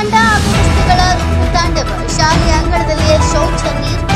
ತಾಂಡ ಅವ್ಯವಸ್ಥೆಗಳ ತಾಂಡವ ಶಾಲೆಯ ಅಂಗಳದಲ್ಲಿ ಶೌಚ ನೀರು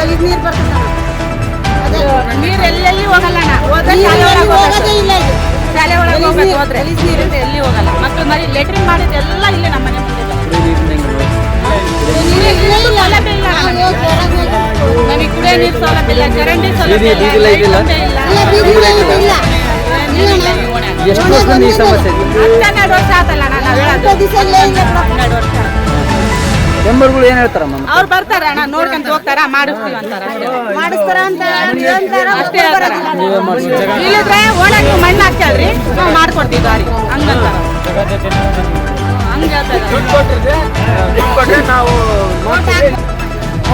ಗಲೀಜ್ ನೀರು ಬರ್ತದ ನೀರ್ ಎಲ್ಲೆಲ್ಲಿ ಹೋಗಲ್ಲ ಅಣ್ಣ. ಹೋದ್ರೆ ಶಾಲೆ ಎಲ್ಲಿ ಒಳಗೆ ಹೋಗೋದೇ ಇಲ್ಲ ಇದು. ಶಾಲೆ ಒಳಗೆ ಹೋಗ್ಬೇಕು ನೀರು, ಹೋದ್ರೆ. ಗಲೀಜ್ ನೀರು. ಎಲ್ಲಿ ಹೋಗಲ್ಲ. ಮಕ್ಕಳು ಮರಿ ಲೆಟ್ರಿನ್ ಮಾಡಿದ್ದೆಲ್ಲ ಇಲ್ಲೇ ನಮ್ಮ ಮನೆ ಇಲ್ಲ ಸೌಲಭ್ಯ ಇಲ್ಲ ನಾವು ನಮಗೆ. ಕುಡಿಯೋ ನೀರು ಸೌಲಭ್ಯ ಇಲ್ಲ. ಚರಂಡಿ ಸೌಲಭ್ಯ ಇಲ್ಲ. ಎಷ್ಟು ಈ ಸಮಸ್ಯೆ ಹನ್ನೆರಡು ವರ್ಷ ಆತಲ್ಲ ನಾನು ಹೇಳೋದು. ಹನ್ನೆರಡು ವರ್ಷ. ಮೆಂಬರ್ಗಳು ಏನ್ ಹೇಳ್ತಾರಮ್ಮ ಮತ್ತೆ? ಅವ್ರು ಬರ್ತಾರ ಅಣ್ಣ ನೋಡ್ಕೊಂತ ಹೋಗ್ತಾರ? ಮಾಡಿಸ್ತೀವಿ ಅಂತಾರ ಮಾಡಿಸ್ತಾರ ಅಂತ ಹೇಳ್ತಾರ ಅಷ್ಟೇ ಹೇಳ್ತಾರ? ಇಲ್ಲಿದ್ರೆ ನೀವು ಮಣ್ಣು ಹಾಕ್ಯಾಳ್ರಿ ನಾವು ಮಾಡ್ಕೊಡ್ತೀವಿ ದಾರಿ. ಹಂಗಂತಾರ. ಹಂಗೆ ಹೇಳ್ತಾರೆ.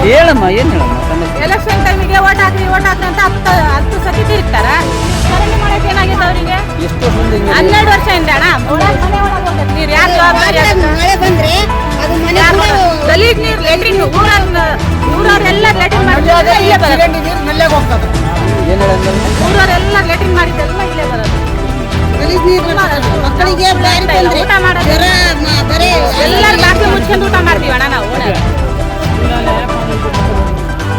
ಹೇಳಮ್ಮ ಏನ್ ಹೇಳಮ್ಮ? ಎಲೆಕ್ಷನ್ ಟೈಮಿಗೆ ಓಟ್ ಹಾಕ್ರಿ ಓಟ್ ಗಲೀಜ್ ನೀರು ಲೆಟ್ರಿನ್ ಊರವ್ರ ಊರವ್ರೆಲ್ಲ ಲೆಟ್ರಿನ್ ಮಾಡಿದ್ರೆ ಇಲ್ಲೇ ಬರೋದು ಏನ್ ಊರವ್ರೆಲ್ಲ ಲೆಟ್ರಿನ್ ಮಾಡಿದ್ದೆಲ್ಲ ಇಲ್ಲೇ ಬರೋದು ಗಲೀಜ್ ನೀರು ಮಕ್ಕಳಿಗೆ ಬಾರಿ ಬಂದ್ರೆ ಊಟ ಮಾಡೋದು. ಜ್ವರ ಮ- ಬರೇ ಎಲ್ಲರೂ ಬಾಕಿ ಮುಚ್ಕೊಂಡು ಊಟ ಮಾಡ್ತೀವಿ ಅಣ್ಣ ನಾವು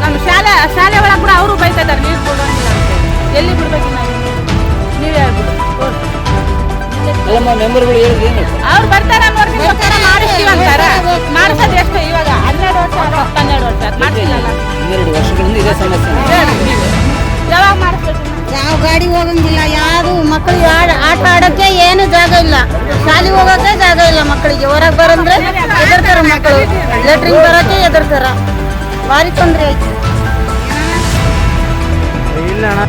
ನಮ್ಮ ಶಾಲೆ ಶಾಲೆ ಒಳಗೆ ಕೂಡ ಅವರು ಬೈತಾ ಇದ್ದಾರೆ ನೀರು ಕೊಡೋಂಗಿಲ್ಲ ಅಂತ. ಎಲ್ಲಿ ಬಿಡ್ಬೇಕು ನಾವು? ನೀವೇ ಹೇಳ್ಬಿಡು ಅಲ್ಲಮ್ಮ ಮೆಂಬರ್ಗಳು ಹೇಳಿದ್ ಏನು? ಅವ್ರು ಬರ್ತಾರ ಮಾಡಿಸ್ತೀವಿ ಅಂತಾರ. ಮಾಡಿಸೋದು ಹನ್ನೆರಡು ವರ್ಷಗಳಿಂದ ಇದೇ ಸಮಸ್ಯೆ. ಯಾವಾಗ ಮಾಡಿಸ್ಬೇಕು ಯಾವ ಗಾಡಿ ಹೋಗಂಗಿಲ್ಲ ಯಾರು ಮಕ್ಕಳು ಆಟ ಆಡೋಕ್ಕೆ ಏನು ಜಾಗ ಇಲ್ಲ. ಶಾಲೆಗೆ ಹೋಗೋಕೆ ಜಾಗ ಇಲ್ಲ ಮಕ್ಕಳಿಗೆ ಹೊರಗೆ ಬರಂದ್ರೆ ಎದುರ್ತಾರ ಮಕ್ಕಳು ಲೆಟ್ರಿನ್ ಬರಕ್ಕೆ ಎದುರ್ತಾರ ಭಾರಿ ತೊಂದರೆ ಆಯ್ತು ಇಲ್ಲ ಅಣ್ಣ.